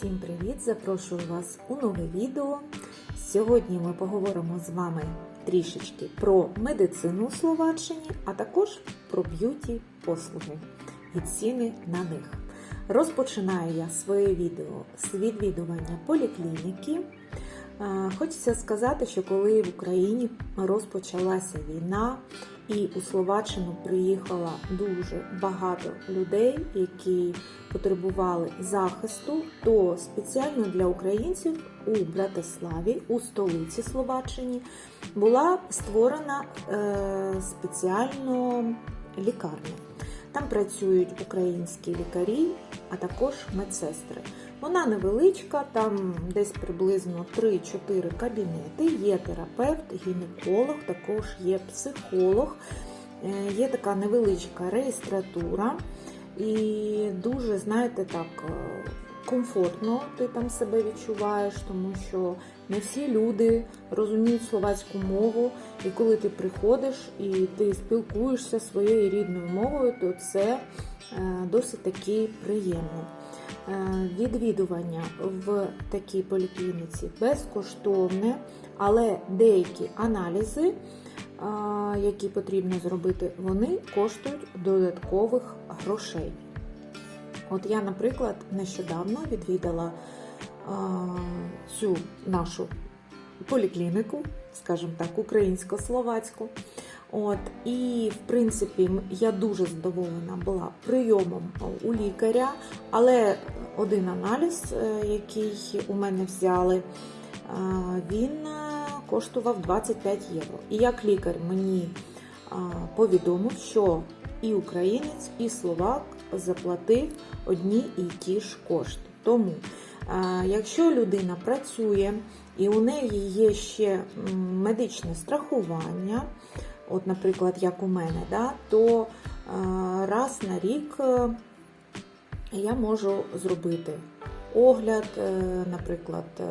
Всім привіт! Запрошую вас у нове відео. Сьогодні ми поговоримо з вами трішечки про медицину у Словаччині, а також про б'юті послуги і ціни на них. Розпочинаю я своє відео з відвідування поліклініки. Хочеться сказати, що коли в Україні розпочалася війна, і у Словаччину приїхало дуже багато людей, які потребували захисту, то спеціально для українців у Братиславі, у столиці Словаччини, була створена е, спеціально лікарня. Там працюють українські лікарі, а також медсестри. Вона невеличка, там десь приблизно 3-4 кабінети. Є терапевт, гінеколог, також є психолог, е, є така невеличка реєстратура. І дуже, знаєте, так е, комфортно ти там себе відчуваєш, тому що не всі люди розуміють словацьку мову. І коли ти приходиш і ти спілкуєшся своєю рідною мовою, то це е, досить таки приємно. Е, Відвідування в такій поліклініці безкоштовне, але деякі аналізи, а, які потрібно зробити, вони коштують додаткових грошей. От я, наприклад, нещодавно відвідала а, цю нашу поліклініку, скажімо так, українсько-словацьку. От, і, в принципі, я дуже задоволена була прийомом у лікаря, але один аналіз, е, який у мене взяли, е, він е, коштував 25 євро. І як лікар мені повідомив, що і українець, і словак заплатив одні і ті ж кошти. Тому, якщо людина працює і у неї є ще медичне страхування, от, наприклад, як у мене, да, то раз на рік е, я можу зробити огляд, е, наприклад, е,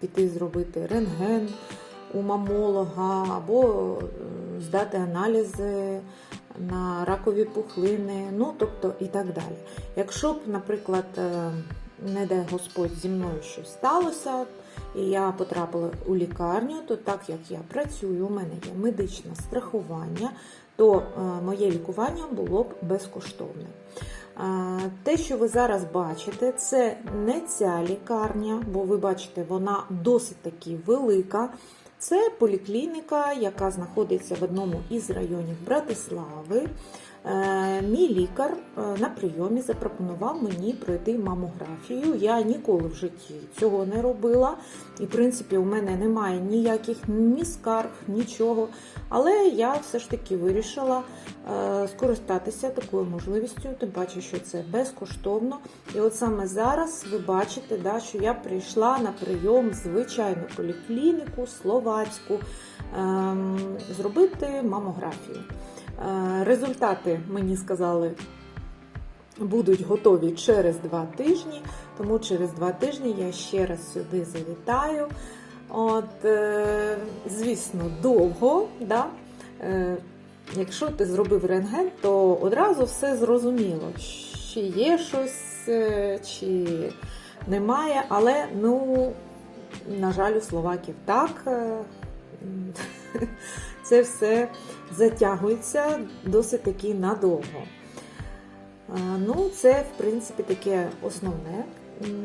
піти зробити рентген у мамолога або здати аналізи на ракові пухлини, ну тобто і так далі. Якщо б, наприклад, е, не дай Господь зі мною щось сталося, і я потрапила у лікарню, то так як я працюю, у мене є медичне страхування, то е, моє лікування було б безкоштовне. Те, що ви зараз бачите, це не ця лікарня, бо ви бачите, вона досить таки велика. Це поліклініка, яка знаходиться в одному із районів Братислави. Е, Мій лікар е, на прийомі запропонував мені пройти мамографію. Я ніколи в житті цього не робила. І, в принципі, у мене немає ніяких ні скарг, нічого. Але я все ж таки вирішила е, скористатися такою можливістю, тим паче, що це безкоштовно. І от саме зараз ви бачите, да, що я прийшла на прийом в звичайну поліклініку словацьку ем, зробити мамографію. Е, Результати мені сказали будуть готові через два тижні, тому через два тижні я ще раз сюди завітаю. От, е, звісно, довго. Да? Е, якщо ти зробив рентген, то одразу все зрозуміло, чи є щось, чи немає. Але, ну, на жаль, у словаків так. Це все затягується досить таки надовго. Ну, це, в принципі, таке основне,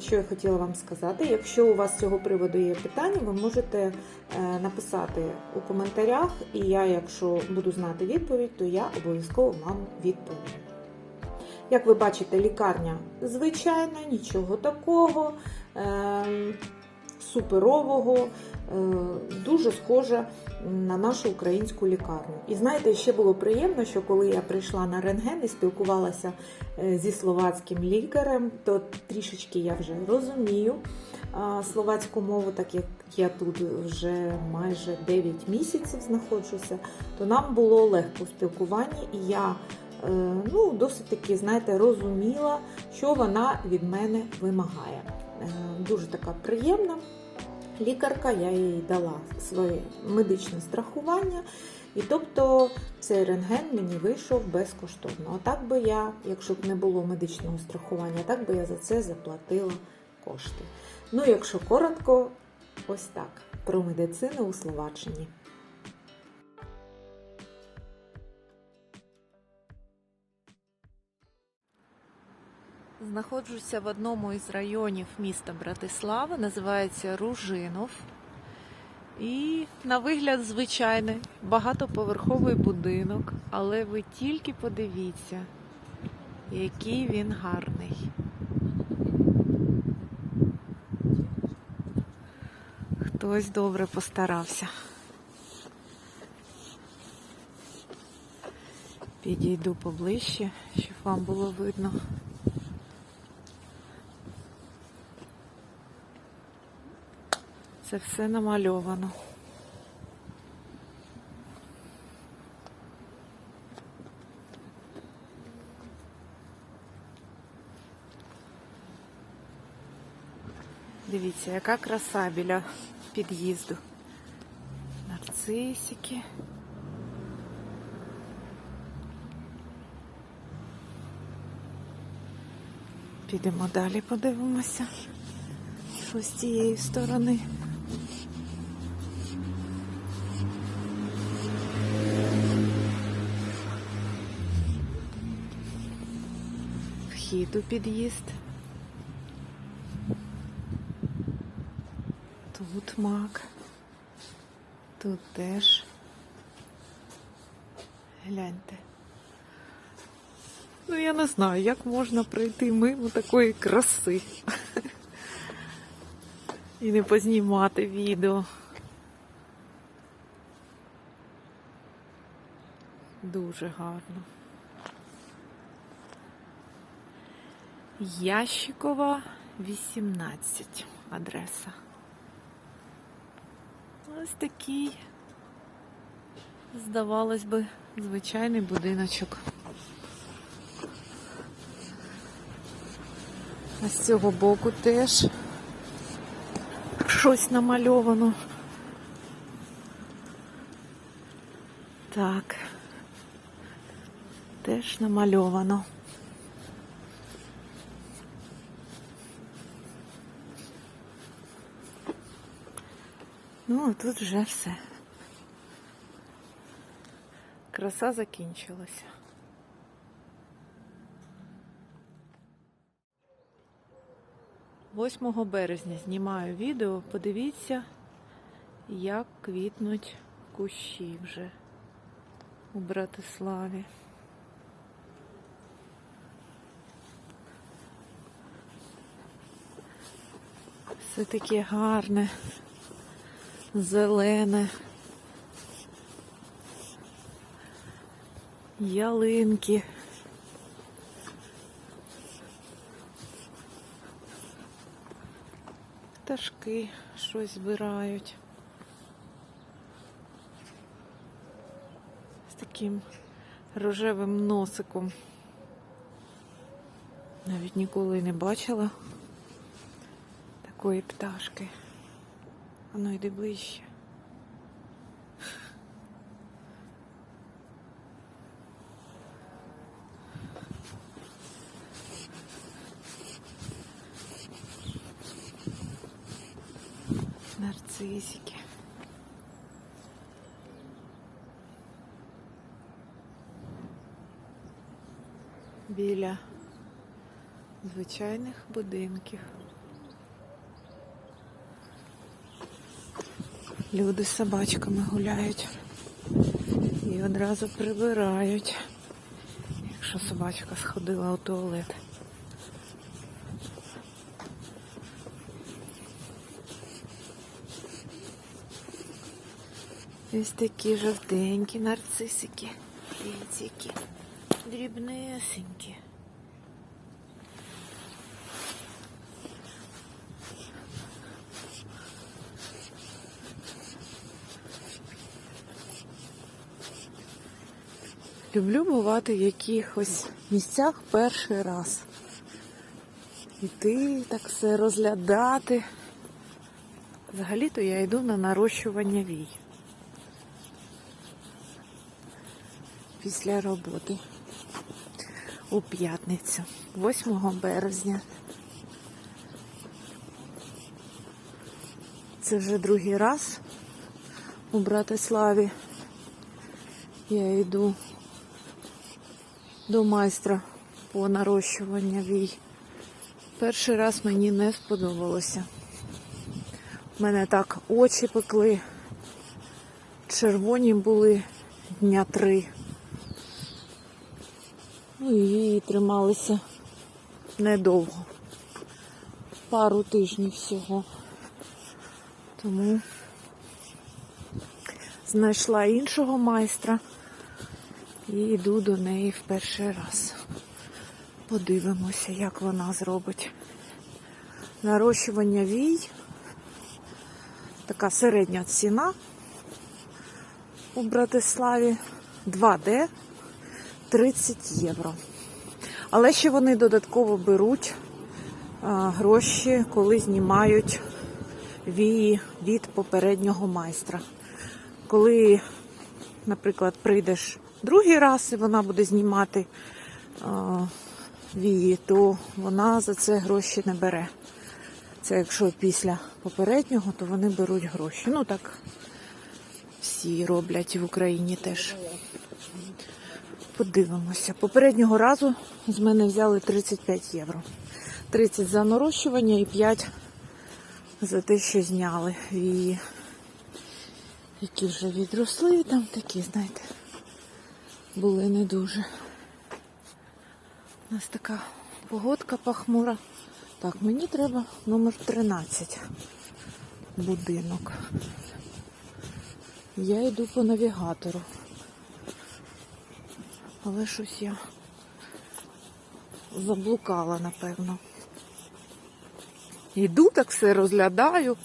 що я хотіла вам сказати. Якщо у вас з цього приводу є питання, ви можете е, написати у коментарях, і я, якщо буду знати відповідь, то я обов'язково вам відповім. Як ви бачите, лікарня звичайна, нічого такого, е, суперового, е, дуже схожа на нашу українську лікарню. І знаєте, ще було приємно, що коли я прийшла на рентген і спілкувалася е, зі словацьким лікарем, то трішечки я вже розумію словацьку мову, так як я тут вже майже 9 місяців знаходжуся, то нам було легко в спілкуванні, і я е, ну, досить таки, знаєте, розуміла, що вона від мене вимагає. Е, Дуже така приємна лікарка, я їй дала своє медичне страхування. І тобто цей рентген мені вийшов безкоштовно. Отак би я, якщо б не було медичного страхування, так би я за це заплатила кошти. Ну, якщо коротко, ось так про медицину у Словаччині. Знаходжуся в одному із районів міста Братислава, називається Ружинов. І на вигляд звичайний, багатоповерховий будинок, але ви тільки подивіться, який він гарний. Хтось добре постарався. Підійду поближче, щоб вам було видно. Це все намальовано. Дивіться, яка краса біля під'їзду. Нарцисики. Підемо далі, подивимося, що з цієї сторони. Вхід у під'їзд. Тут мак. Тут теж. Гляньте. Ну, я не знаю, як можна пройти мимо такої краси. І не познімати відео. Дуже гарно. Ящикова, 18 адреса. Ось такий, здавалось би, звичайний будиночок. А з цього боку теж щось намальовано. Так, теж намальовано. Ну, а тут вже все. Краса закінчилася. Восьмого березня знімаю відео. Подивіться, як квітнуть кущі вже у Братиславі. Все таке гарне зелене. Ялинки. Пташки щось збирають. З таким рожевим носиком. Навіть ніколи не бачила такої пташки. Ну йди ближче. Нарцисики. Біля звичайних будинків. Люди з собачками гуляють і одразу прибирають, якщо собачка сходила у туалет. Ось такі жовтенькі нарцисики. Які дрібнесенькі. Люблю бувати в якихось місцях перший раз. Іти так все розглядати. Взагалі-то я йду на нарощування вій. Після роботи у п'ятницю, 8 березня. Це вже другий раз у Братиславі. Я йду до майстра по нарощуванню вій. Перший раз мені не сподобалося. У мене так очі пекли, червоні були дня три. Ну і трималися недовго. Пару тижнів всього. Тому знайшла іншого майстра і йду до неї в перший раз. Подивимося, як вона зробить. Нарощування вій. Така середня ціна у Братиславі 2D 30 євро. Але ще вони додатково беруть а, гроші, коли знімають вії від попереднього майстра. Коли, наприклад, прийдеш другий раз і вона буде знімати а, вії, то вона за це гроші не бере. Це якщо після попереднього, то вони беруть гроші. Ну так всі роблять в Україні теж. Подивимося. Попереднього разу з мене взяли 35 євро. 30 за нарощування і 5 за те, що зняли вії. Які вже відросли, там такі, знаєте, були не дуже. У нас така погодка похмура. Так, мені треба номер 13 будинок. Я йду по навігатору. Але щось я заблукала, напевно. Йду так все розглядаю.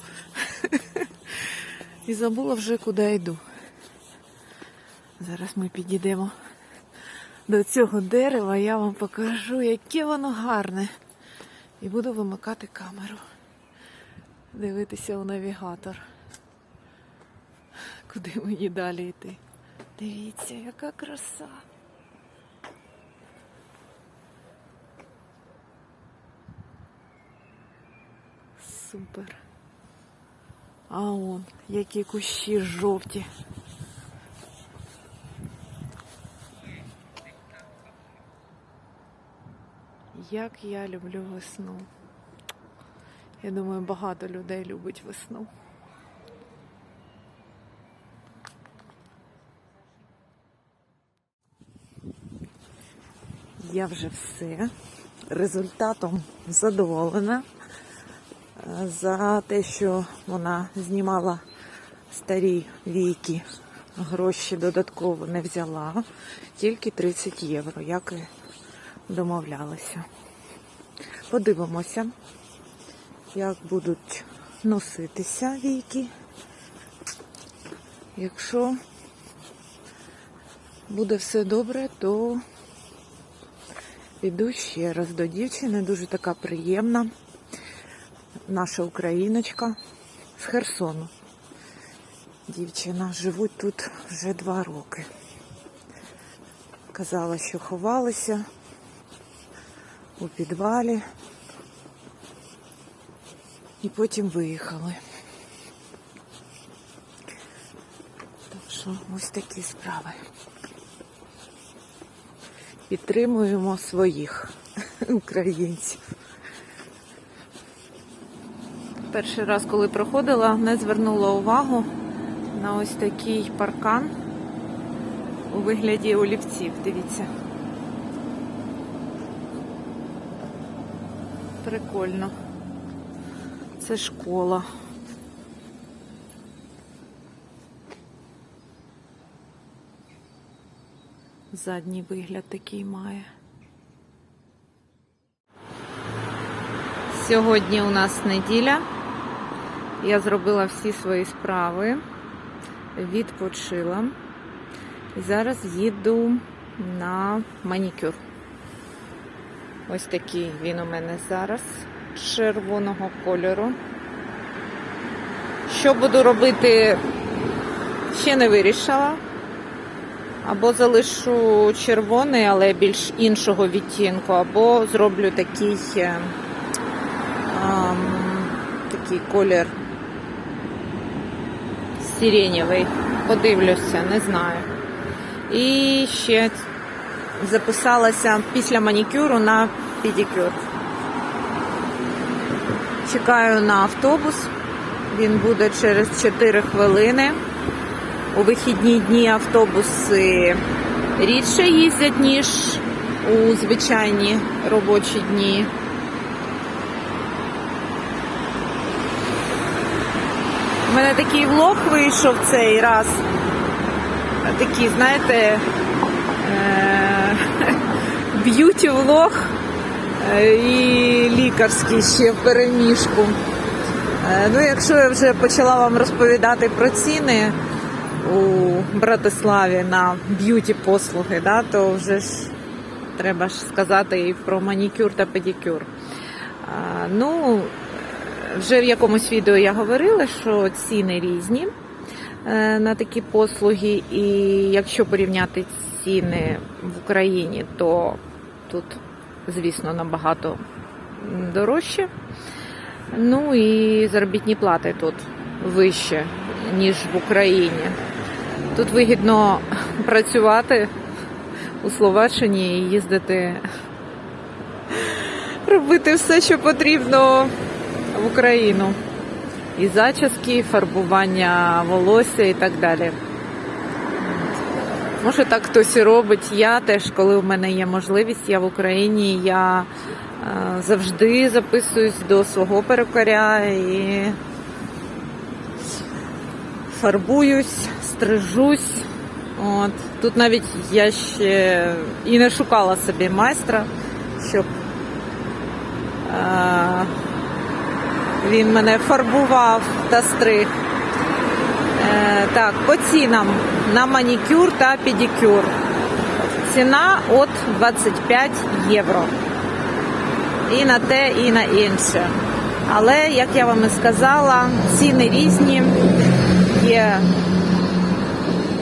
І забула вже, куди йду. Зараз ми підійдемо до цього дерева, я вам покажу, яке воно гарне. І буду вимикати камеру. Дивитися у навігатор. Куди мені далі йти? Дивіться, яка краса. Супер. А он, які кущі жовті. Як я люблю весну. Я думаю, багато людей любить весну. Я вже все. Результатом задоволена Е, за те, що вона знімала старі віки. Гроші додатково не взяла, тільки 30 євро, як і домовлялися. Подивимося, як будуть носитися віки. Якщо буде все добре, то піду ще раз до дівчини, дуже така приємна. Наша україночка з Херсону. Дівчина живуть тут вже два роки. Казала, що ховалися у підвалі і потім виїхали. Так що ось такі справи. Підтримуємо своїх українців. Перший раз, коли проходила, не звернула увагу на ось такий паркан у вигляді олівців. Дивіться. Прикольно. Це школа. Задній вигляд такий має. Сьогодні у нас неділя. Я зробила всі свої справи, відпочила. І зараз їду на манікюр. Ось такий він у мене зараз червоного кольору. Що буду робити, ще не вирішила. Або залишу червоний, але більш іншого відтінку, або зроблю такий, е, такий колір сиренєвий. Подивлюся, не знаю. І ще записалася після манікюру на педикюр. Чекаю на автобус. Він буде через 4 хвилини. У вихідні дні автобуси рідше їздять, ніж у звичайні робочі дні. У мене такий влог вийшов цей раз. Такий, знаєте, б'юті влог е, і лікарський ще в переміжку. Е, Ну, якщо я вже почала вам розповідати про ціни у Братиславі на б'юті послуги, да, то вже ж треба ж сказати і про манікюр та педикюр. Ну, вже в якомусь відео я говорила, що ціни різні е, на такі послуги, і якщо порівняти ціни в Україні, то тут, звісно, набагато дорожче. Ну і заробітні плати тут вище, ніж в Україні. Тут вигідно працювати у Словаччині і їздити, робити все, що потрібно в Україну. І зачіски, і фарбування волосся і так далі. Може, так хтось і робить. Я теж, коли в мене є можливість, я в Україні, я е, завжди записуюсь до свого перукаря і фарбуюсь, стрижусь. От. Тут навіть я ще і не шукала собі майстра, щоб е, він мене фарбував та стриг. Е, так, по цінам на манікюр та педикюр. Ціна от 25 євро. І на те, і на інше. Але, як я вам і сказала, ціни різні. Є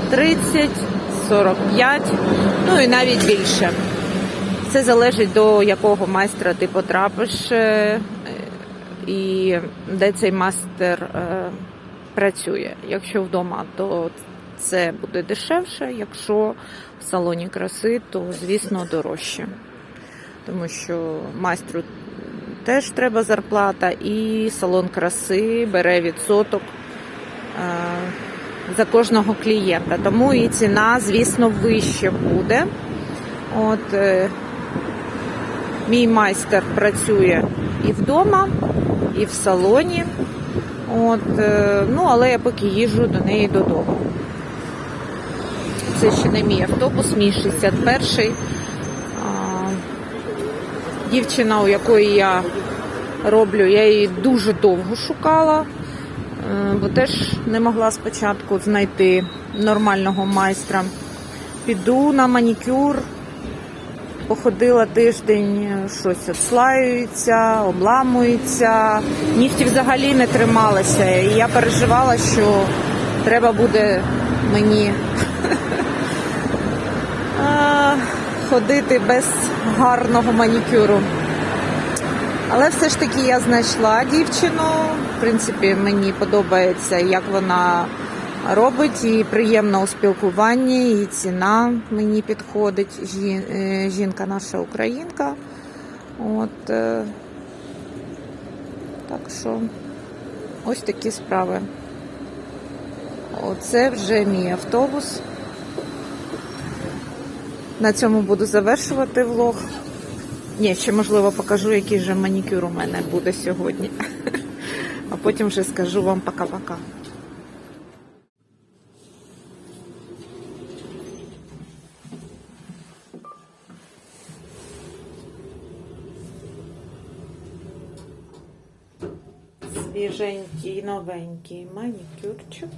30, 45, ну і навіть більше. Це залежить до якого майстра ти потрапиш е, і де цей майстер е, працює. Якщо вдома, то це буде дешевше, якщо в салоні краси, то звісно дорожче. Тому що майстру теж треба зарплата, і салон краси бере відсоток е, за кожного клієнта. Тому і ціна, звісно, вище буде. От е, мій майстер працює і вдома, і в салоні. От, е, ну, але я поки їжджу до неї додому. Це ще не мій автобус, мій 61-й. Дівчина, у якої я роблю, я її дуже довго шукала, е, бо теж не могла спочатку знайти нормального майстра. Піду на манікюр, походила тиждень, щось отслаюється, обламується. Нігті взагалі не трималися. І я переживала, що треба буде мені ходити без гарного манікюру. Але все ж таки я знайшла дівчину. В принципі, мені подобається, як вона робить, і приємно у спілкуванні, і ціна мені підходить. Е, Жінка наша українка. От, е, так що ось такі справи. Оце вже мій автобус. На цьому буду завершувати влог. Ні, ще можливо покажу, який же манікюр у мене буде сьогодні. А потім вже скажу вам пока-пока. свіженький, новенький манікюрчик.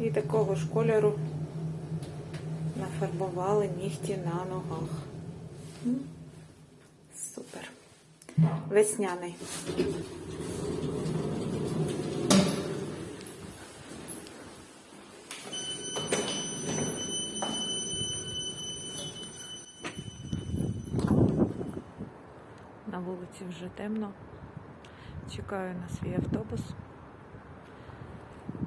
І такого ж кольору нафарбували нігті на ногах. Супер. Весняний. На вулиці вже темно. Чекаю на свій автобус.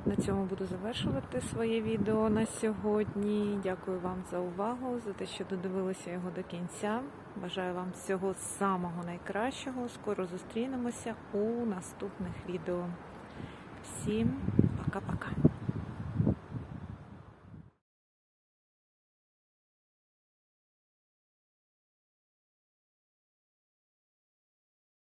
На цьому буду завершувати своє відео на сьогодні. Дякую вам за увагу, за те, що додивилися його до кінця. Бажаю вам всього самого найкращого. Скоро зустрінемося у наступних відео. Всім пока-пока.